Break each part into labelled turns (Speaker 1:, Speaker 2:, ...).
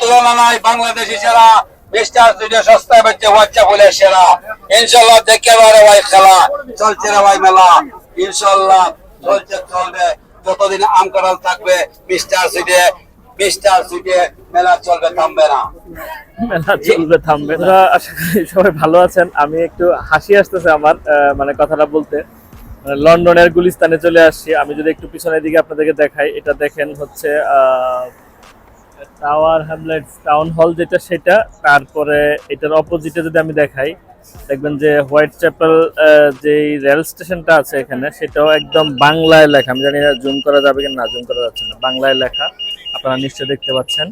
Speaker 1: তুলনা নাই বাংলাদেশি সেরা মিস্টার দুইটা সস্তায় বেচছে বাচ্চা বলে সেরা। ইনশাল্লাহ দেখে বারে ভাই খেলা চলছে রে ভাই মেলা। ইনশাল্লাহ চলছে চলবে। যতদিন আম কাঁঠাল থাকবে মিস্টার সিটে মিস্টার সিটে মেলা চলবে থামবে না।
Speaker 2: মেলা চলবে থামবে না। আশা করি সবাই ভালো আছেন। আমি একটু হাসি আসতেছে আমার আহ, মানে কথাটা বলতে। মানে লন্ডনের গুলিস্তানে চলে আসছি। আমি যদি একটু পিছনের দিকে আপনাদেরকে দেখাই এটা দেখেন হচ্ছে টাওয়ার হ্যামলেটস টাউন হল যেটা সেটা, তারপরে এটার অপোজিটে যদি আমি দেখাই, দেখবেন যে হোয়াইট চ্যাপেল যে রেল স্টেশনটা আছে এখানে, সেটাও একদম বাংলায় লেখা। আমি জানি না জুম করা যাবে কি না জুম করা যাচ্ছে না। বাংলায় লেখা। আপনারা নিশ্চয়ই দেখতে পাচ্ছেন।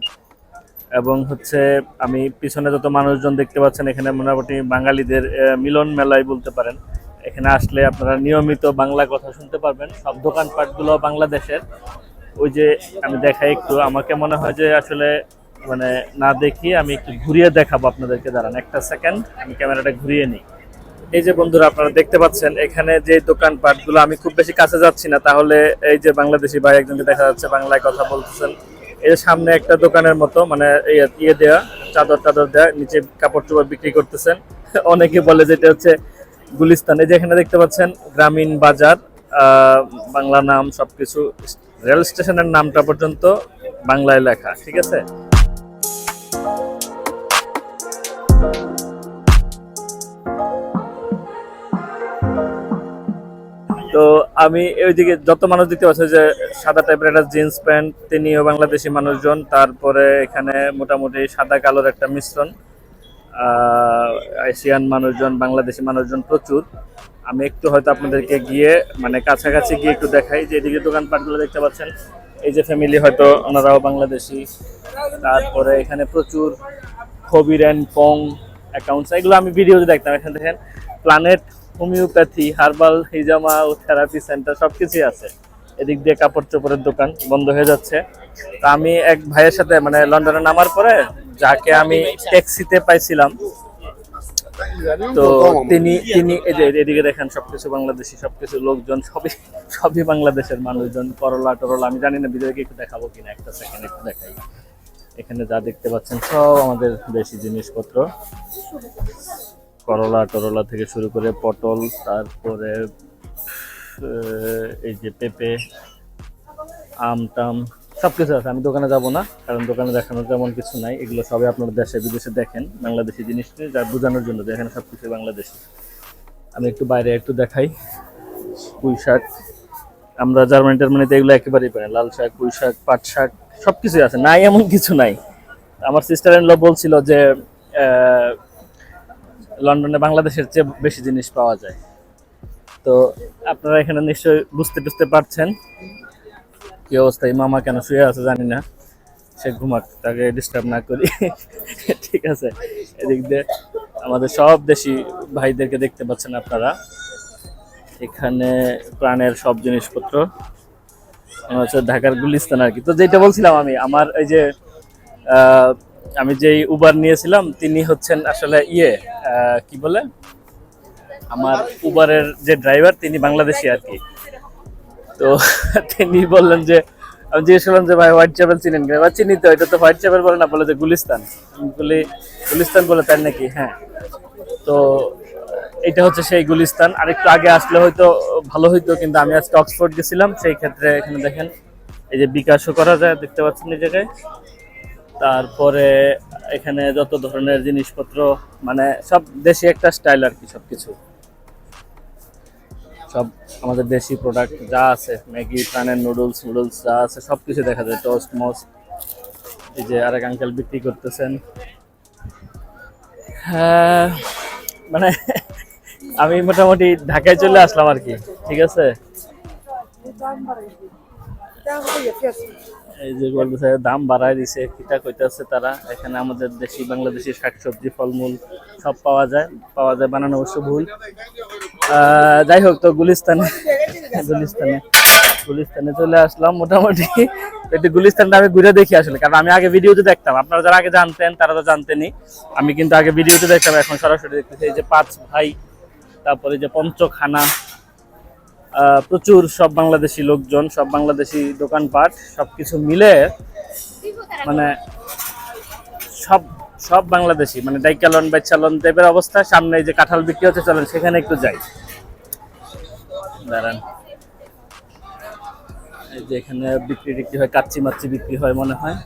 Speaker 2: এবং হচ্ছে, আমি পিছনে যত মানুষজন দেখতে পাচ্ছেন, এখানে মোটামুটি বাঙালিদের মিলন মেলায় বলতে পারেন। এখানে আসলে আপনারা নিয়মিত বাংলা কথা শুনতে পারবেন। সব দোকানপাটগুলো বাংলাদেশের। ওই যে আমি দেখাই একটু, আমাকে মনে হয় যে আসলে মানে না দেখি, আমি একটু ঘুরিয়ে দেখাবো আপনাদেরকে, দাঁড়ান একটা সেকেন্ড আমি ক্যামেরাটা ঘুরিয়ে নিই। এই যে বন্ধুরা, আপনারা দেখতে পাচ্ছেন, এখানে যে দোকানপাটগুলো আমি খুব বেশি কাছে যাচ্ছি না, তাহলে এই যে বাংলাদেশি ভাই একজনকে দেখা যাচ্ছে, বাংলায় কথা বলতেছেন। যে সামনে একটা দোকানের মতো মানে ইয়ে- ইয়ে দেয়া, চাদর টাদর দেয়া, নিচে কাপড় চোপড় বিক্রি করতেছেন। অনেকে বলে যেটা হচ্ছে গুলিস্তান। এই যে এখানে দেখতে পাচ্ছেন, গ্রামীণ বাজার। বাংলা নাম সবকিছু রেল স্টেশনের নামটা পর্যন্ত বাংলায় লেখা, ঠিক আছে? তো আমি ওইদিকে যত মানুষ দেখতে পাচ্ছি যে সাদা টাইপের একটা জিন্স প্যান্ট তিনিও বাংলাদেশি মানুষজন, তারপরে এখানে মোটামুটি সাদা কালোর একটা মিশ্রণ এশিয়ান মানুষজন, বাংলাদেশি মানুষজন প্রচুর। আমি একটু হয়তো আপনাদেরকে গিয়ে মানে কাছাকাছি গিয়ে একটু দেখাই যে এদিকে দোকানপাটগুলো দেখতে পাচ্ছেন। এই যে ফ্যামিলি হয়তো ওনারাও বাংলাদেশি। তারপরে এখানে প্রচুর খবির অ্যান্ড পং অ্যাকাউন্টস এগুলো আমি ভিডিওতে দেখতাম। এখানে দেখেন প্ল্যানেট হোমিওপ্যাথি হার্বাল হিজামা ও থেরাপি সেন্টার সব কিছুই আছে। এদিক দিয়ে কাপড় চোপড়ের দোকান বন্ধ হয়ে যাচ্ছে। তা আমি এক ভাইয়ের সাথে মানে লন্ডনে নামার পরে, যাকে আমি ট্যাক্সিতে পাইছিলাম তো তিনি তিনি এই যে এদিকে দেখেন সবকিছু বাংলাদেশি সবকিছু লোকজন সবই সবই বাংলাদেশের মানুষজন করলা টরলা আমি জানি না ভিডিওকে একটু দেখাবো কিনা একটা সেকেন্ড একটু দেখাই। এখানে যা দেখতে পাচ্ছেন সব আমাদের দেশি জিনিসপত্র। করলা টরলা থেকে শুরু করে পটল তারপরে এই যে পেঁপে আম টাম সব কিছু আছে, আমি দোকানে যাব না, কারণ দোকানে দেখানোর তেমন কিছু নাই, এগুলো সবই আপনারা দেশে, বিদেশে দেখেন, বাংলাদেশি জিনিস যা বোঝানোর জন্য দেখেন সব কিছু বাংলাদেশি। আমি একটু বাইরে একটু দেখাই, পুঁই শাক, আমরা জার্মানি টার্মানিতে এগুলো একেবারেই পাই লাল শাক, পুঁই শাক, পাট শাক সব কিছুই আছে, নাই এমন কিছু নাই। আমার সিস্টার ল বলছিল যে লন্ডনে বাংলাদেশের চেয়ে বেশি জিনিস পাওয়া যায়। তো আপনারা এখানে নিশ্চয়ই বুঝতে টুঝতে পারছেন কি অবস্থা? এই মামা কেন শুয়ে আছে জানি না। সে ঘুমাক, তাকে ডিস্টার্ব না করি। ঠিক আছে। এদিক দিয়ে আমাদের সব দেশি ভাইদেরকে দেখতে পাচ্ছেন আপনারা। এখানে প্রাণের সব জিনিসপত্র। হচ্ছে ঢাকার গুলিস্তান আর কি। তো যেটা বলছিলাম আমি, আমার এই যে আমি যেই উবার নিয়েছিলাম, তিনি হচ্ছেন আসলে ইয়ে কি বলে? আমার উবারের যে ড্রাইভার তিনি বাংলাদেশি আর কি। তো তিনি বললেন যে, আমি জিজ্ঞেস করলাম যে, ভাই হোয়াইট চ্যাপেল চিনেন কিনা? বা চিনি তো, এটা তো হোয়াইট চ্যাপেল বলে না, বলে যে গুলিস্তান। বলি গুলিস্তান বলে তার নাকি হ্যাঁ। তো এটা হচ্ছে সেই গুলিস্তান। আর একটু আগে আসলে হয়তো ভালো হইতো, কিন্তু আমি আজকে অক্সফোর্ড গেছিলাম, সেই ক্ষেত্রে এখানে দেখেন, এই যে বিকাশও করা যায়, দেখতে পাচ্ছেন এই জায়গায়। তারপরে এখানে যত ধরনের জিনিসপত্র মানে সব দেশি একটা স্টাইল আর কি সব কিছু সব আমাদের দেশি প্রোডাক্ট যা আছে, ম্যাগি প্রাণের নুডলস নুডলস যা আছে সব কিছু দেখা যায়। টোস্ট মোস্ট এই যে আরেক আঙ্কেল বিক্রি করতেছেন। হ্যাঁ মানে আমি মোটামুটি ঢাকায় চলে আসলাম আর কি, ঠিক আছে? এই যে বলতেছে, দাম বাড়ায় দিছে কিটা কইতাছে তারা? এখানে আমাদের দেশি বাংলাদেশি শাকসবজি, ফলমূল সব পাওয়া যায় পাওয়া যায় বানানো অবশ্য ভুল। যাই হোক তো গুলিস্তানে গুলিস্তানে গুলিস্তানে চলে আসলাম মোটামুটি। একটু গুলিস্তানটা আমি ঘুরে দেখি আসলে, কারণ আমি আগে ভিডিওতে দেখতাম। আপনারা যারা আগে জানতেন, তারা তো জানতেনই। আমি কিন্তু আগে ভিডিওতে দেখতাম, এখন সরাসরি দেখতেছি এই যে পাঁচ ভাই, তারপরে যে পঞ্চখানা প্রচুর সব বাংলাদেশি লোকজন, সব বাংলাদেশি দোকানপাট সব কিছু মিলে মানে সব সব বাংলাদেশি মানে ডাইকালন বাইচালন টাইপের অবস্থা, সামনে যে কাঁঠাল বিক্রি হচ্ছে, চলেন সেখানে একটু যাই। দাঁড়ান। এই যে এখানে বিক্রি টিক্রি হয়, কাচ্চি মাচ্চি বিক্রি হয় মনে হয়।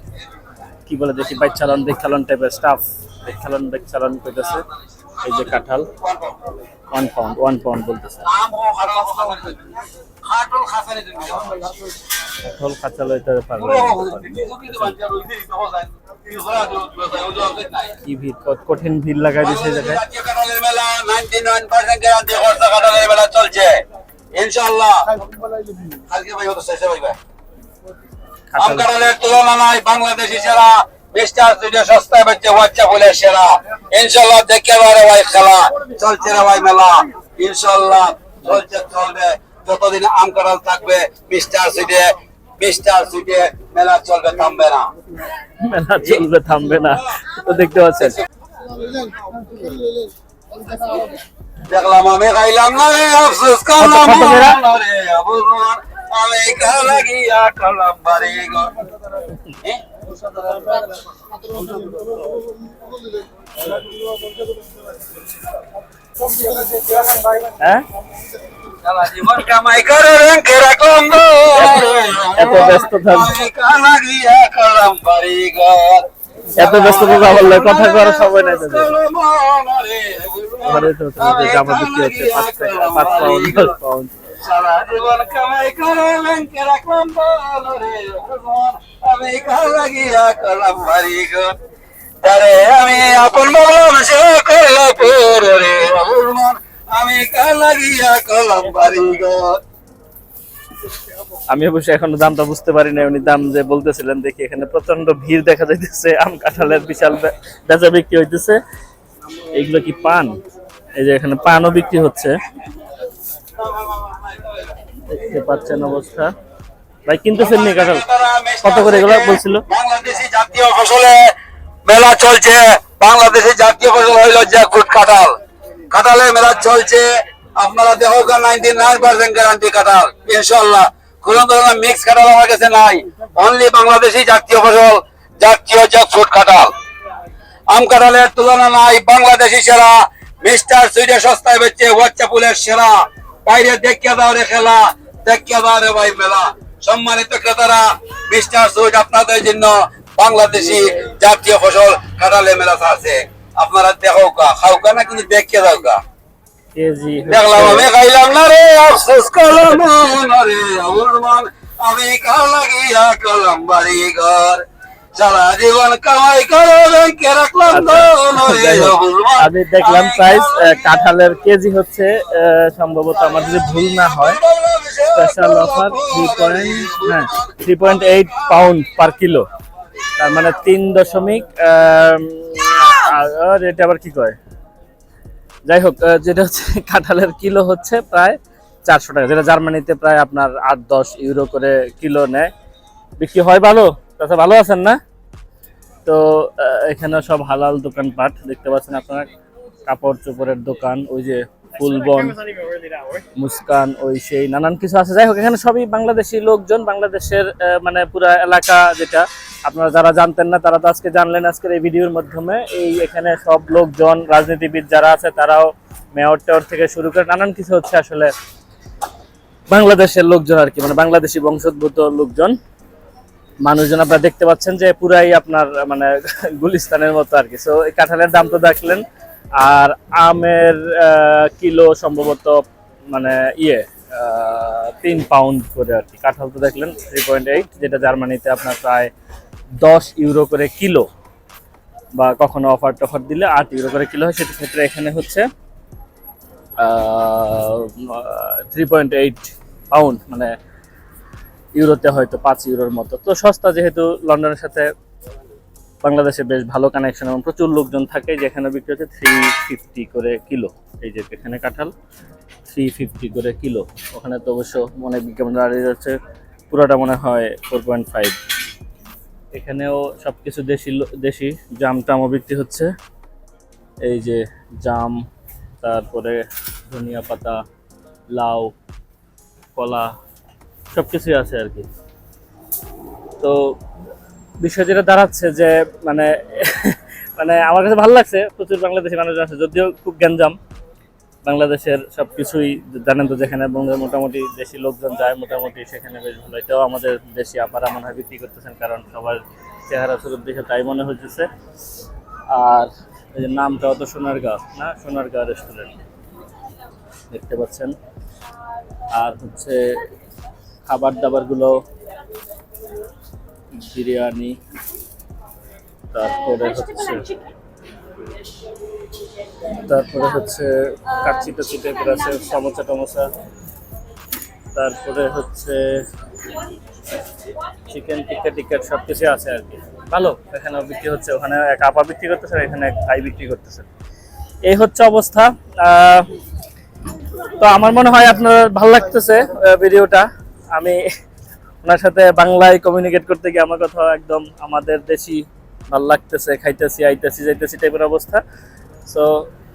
Speaker 2: কি বলে দেখি বাইচালন দেখালন টাইপের স্টাফ দেখালন বাইচালন করতেছে এই যে কাঁঠাল ওয়ান পাউন্ড ওয়ান পাউন্ড বলতেছে। পারবে। কি ভিড় কঠিন ভিড় লাগাই দিছে জায়গায়।
Speaker 1: কাঁঠালের মেলা 99% গ্যারান্টি খরচা কাঁঠালের মেলা চলছে। ইনশাআল্লাহ। আজকে ভাই হতো শেষে ভাই ভাই। আম
Speaker 2: খাঁচা
Speaker 1: তুলনা নাই বাংলাদেশি সেরা। মিস্টার সস্তায় সেরা। ইনশাআল্লাহ দেখে বারে ভাই খেলা। চলছে রে ভাই মেলা। ইনশাআল্লাহ চলছে চলবে। যতদিন আম কাঁঠাল থাকবে মিস্টার সুইটে মিস্টার সুইটে মেলা চলবে থামবে না।
Speaker 2: মেলা চলবে থামবে না। তো দেখতে পাচ্ছেন।
Speaker 1: দেখলাম আমি খাইলাম না রে আফসোস করলাম না রে আমি খালা গিয়া খালাম বাড়ি গো।
Speaker 2: হ্যাঁ
Speaker 1: গো
Speaker 2: এত
Speaker 1: ঘর
Speaker 2: এত ব্যস্ততা বললে কথা করার সময় নাই
Speaker 1: সারা জীবন কামাই করে রেখে রাখলাম। আমি খালা গিয়া খালাম বাড়ি ঘর। তারে আমি আপন বললাম সে করলা পর রে। আমি খালা গিয়া খালাম বাড়ি ঘর
Speaker 2: আমি অবশ্য এখনও দামটা বুঝতে পারি না উনি দাম যে বলতেছিলেন দেখি এখানে প্রচণ্ড ভিড় দেখা যাইতেছে আম কাঁঠালের বিশাল বেচা বিক্রি হইতেছে। এগুলো কি পান? এই যে এখানে পানও বিক্রি হচ্ছে। দেখতে পাচ্ছেন অবস্থা। ভাই কিনতেছেন নি কাঁঠাল? কত করে এগুলো বলছিল?
Speaker 1: বাংলাদেশি জাতীয় ফসলে মেলা চলছে। বাংলাদেশি জাতীয় ফসল হইল জ্যাকফ্রুট কাঁঠাল। কাঁঠালের মেলা চলছে। আপনারা দেখো নাইনটি নাইন পার্সেন্ট গ্যারান্টি কাঁঠাল। ইনশাল্লাহ কোন ধরনের মিক্স কাঁঠাল আমার কাছে নাই। অনলি বাংলাদেশি জাতীয় ফসল, জাতীয় জ্যাকফ্রুট কাঁঠাল। আম কাঁঠালের তুলনা নাই। বাংলাদেশি সেরা। মিস্টার সুইডে সস্তায় বেচছে ফুলের সেরা। বাইরে দেখিয়া দাও রে খেলা। দেখিয়া দাও রে ভাই মেলা। সম্মানিত ক্রেতারা, মিস্টার সুইড আপনাদের জন্য বাংলাদেশি জাতীয় ফসল কাঁঠালের মেলা আছে। আপনারা দেখো কা খাও কা না কিন্তু দেখে দাও কা
Speaker 2: কেজি
Speaker 1: দেখলাম আমি খাইলাম না রে আফসোস করলাম রে আমার মন। আমি গিয়া কলম বাড়ি ঘর।
Speaker 2: আমি দেখলাম প্রাইস কাঁঠালের কেজি হচ্ছে সম্ভবত আমার যদি ভুল না হয় স্পেশাল অফার থ্রি পয়েন্ট হ্যাঁ three point eight pound per kilo তার মানে তিন দশমিক আর এটা আবার কি কয়? যাই হোক যেটা হচ্ছে, কাঁঠালের কিলো হচ্ছে প্রায় চারশো টাকা, যেটা জার্মানিতে প্রায় আপনার আট, দশ ইউরো করে কিলো নেয়। বিক্রি হয় ভালো? তাছাড়া ভালো আছেন না? তো এখানে সব হালাল দোকানপাট, দেখতে পাচ্ছেন আপনারা, কাপড় চোপড়ের দোকান, ওই যে ফুলবন মুস্কান ওই সেই নানান কিছু আছে। যাই হোক এখানে সবই বাংলাদেশি লোকজন বাংলাদেশের মানে পুরা এলাকা যেটা। আপনারা যারা জানতেন না তারা তো আজকে জানলেন আজকের এই ভিডিওর মাধ্যমে। এই এখানে সব লোকজন রাজনীতিবিদ যারা আছে তারাও মেয়র টেয়র থেকে শুরু করে নানান কিছু হচ্ছে আসলে বাংলাদেশের লোকজন আর কি মানে বাংলাদেশি বংশোদ্ভূত লোকজন। মানুষজন আপনারা দেখতে পাচ্ছেন যে পুরাই আপনার মানে গুলিস্তানের মতো আর কি। সো এই কাঁঠালের দাম তো দেখলেন। আর আমের কিলো সম্ভবত মানে ইয়ে তিন পাউন্ড করে আর কি। কাঁঠাল তো দেখলেন থ্রি পয়েন্ট এইট যেটা জার্মানিতে আপনার প্রায় দশ ইউরো করে কিলো। বা কখনো অফার টফার দিলে আট ইউরো করে কিলো হয়। সেটি ক্ষেত্রে এখানে হচ্ছে থ্রি পয়েন্ট এইট পাউন্ড মানে ইউরোতে হয়তো পাঁচ ইউরোর মতো। তো সস্তা যেহেতু লন্ডনের সাথে বাংলাদেশে বেশ ভালো কানেকশন এবং প্রচুর লোকজন থাকে, যেখানে বিক্রি হচ্ছে থ্রি ফিফটি করে কিলো। এই যে এখানে কাঁঠাল থ্রি ফিফটি করে কিলো। ওখানে তো অবশ্য অনেক বিজ্ঞাপন দাঁড়িয়ে যাচ্ছে পুরোটা মনে হয় ফোর পয়েন্ট ফাইভ এখানেও সব কিছু দেশি দেশি জাম টামও বিক্রি হচ্ছে। এই যে জাম, তারপরে ধনিয়া পাতা, লাউ, কলা সব কিছুই আছে আর কি। তো বিষয় যেটা দাঁড়াচ্ছে যে মানে মানে আমার কাছে ভালো লাগছে, প্রচুর বাংলাদেশি মানুষজন আছে, যদিও খুব গ্যাঞ্জাম। বাংলাদেশের সব কিছুই জানেন তো যেখানে মোটামুটি দেশি লোকজন যায়, মোটামুটি সেখানে বেশ ভালো। এটাও আমাদের দেশি আপারা মনে হয় বিক্রি করতেছেন, কারণ সবার চেহারা স্বরূপ দেখে তাই মনে হচ্ছে আর এই যে নামটাও তো সোনারগাঁও না? সোনারগাঁও রেস্টুরেন্ট দেখতে পাচ্ছেন। আর হচ্ছে খাবার দাবারগুলো বিরিয়ানি তারপরে হচ্ছে তারপরে হচ্ছে কাচ্চি টাচ্চি টাইপের আছে সমোসা টমোসা তারপরে হচ্ছে চিকেন টিক্কা টিক্কাট সব কিছু আছে আর কি। ভালো এখানেও বিক্রি হচ্ছে ওখানে এক আপা বিক্রি করতেছে এখানে এক ভাই বিক্রি করতেছে। এই হচ্ছে অবস্থা। তো আমার মনে হয় আপনার ভালো লাগতেছে ভিডিওটা। আমি ওনার সাথে বাংলায় কমিউনিকেট করতে গিয়ে আমার কথা একদম আমাদের দেশি ভালো লাগতেছে, খাইতেছি, আইতেছি, যাইতেছি টাইপের অবস্থা। সো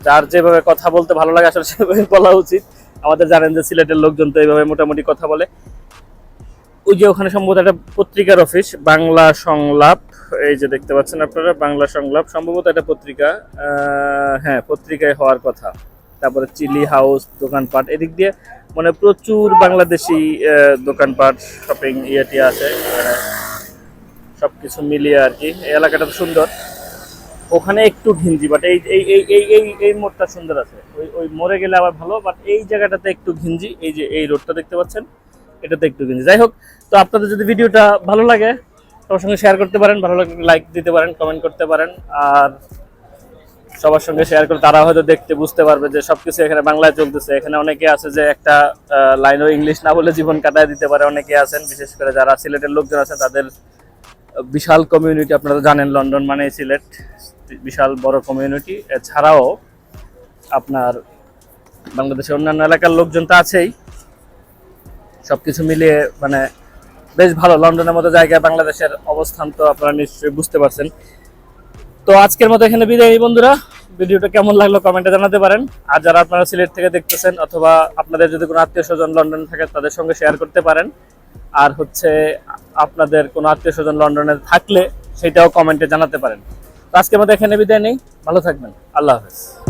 Speaker 2: যার যেভাবে কথা বলতে ভালো লাগে, আসলে সেভাবে বলা উচিত। আমাদের জানেন যে সিলেটের লোকজন তো এইভাবে মোটামুটি কথা বলে। ওই যে ওখানে সম্ভবত একটা পত্রিকার অফিস বাংলা সংলাপ। এই যে দেখতে পাচ্ছেন আপনারা, বাংলা সংলাপ। সম্ভবত একটা পত্রিকা হ্যাঁ পত্রিকায় হওয়ার কথা। তারপরে চিলি হাউস, দোকানপাট, এদিক দিয়ে মানে প্রচুর বাংলাদেশি দোকানপাট শপিং ইয়েটি আছে সব কিছু মিলিয়ে আর কি এই এলাকাটা তো সুন্দর। ওখানে একটু ঘিঞ্জি বাট এই এই এই এই এই এই মোড়টা সুন্দর আছে। ওই ওই মোড়ে গেলে আবার ভালো বাট এই জায়গাটাতে একটু ঘিঞ্জি, এই যে এই রোডটা দেখতে পাচ্ছেন, এটাতে একটু ঘিঞ্জি। যাই হোক, তো আপনাদের যদি ভিডিওটা ভালো লাগে, সবার সঙ্গে শেয়ার করতে পারেন, ভালো লাগলে লাইক দিতে পারেন কমেন্ট করতে পারেন, আর সবার সঙ্গে শেয়ার করে তারা হয়তো দেখতে, বুঝতে পারবে যে সবকিছু এখানে বাংলায় চলতেছে। এখানে অনেকে আছে যে একটা লাইনও ইংলিশ না বলে জীবন কাটায় দিতে পারে, অনেকে আছেন, বিশেষ করে যারা সিলেটের লোকজন আছে তাদের বিশাল কমিউনিটি আপনারা জানেন লন্ডন মানে সিলেট, বিশাল বড় কমিউনিটি এছাড়াও আপনার বাংলাদেশের অন্যান্য এলাকার লোকজন তো আছেই। সবকিছু মিলিয়ে মানে বেশ ভালো লন্ডনের মতো জায়গায় বাংলাদেশের অবস্থান তো আপনারা নিশ্চয়ই বুঝতে পারছেন। তো আজকের মতো এখানে বিদায় নিই বন্ধুরা। ভিডিওটা কেমন লাগল কমেন্টে জানাতে পারেন। আর যারা আপনারা সিলেট থেকে দেখতেছেন অথবা আপনাদের যদি কোনো আত্মীয় স্বজন লন্ডনে থাকে, তাদের সঙ্গে শেয়ার করতে পারেন। আর হচ্ছে, আপনাদের কোনো আত্মীয় স্বজন লন্ডনে থাকলে, সেটাও কমেন্টে জানাতে পারেন। তো আজকের মতো এখানে বিদায় নেই। ভালো থাকবেন। আল্লাহ হাফেজ।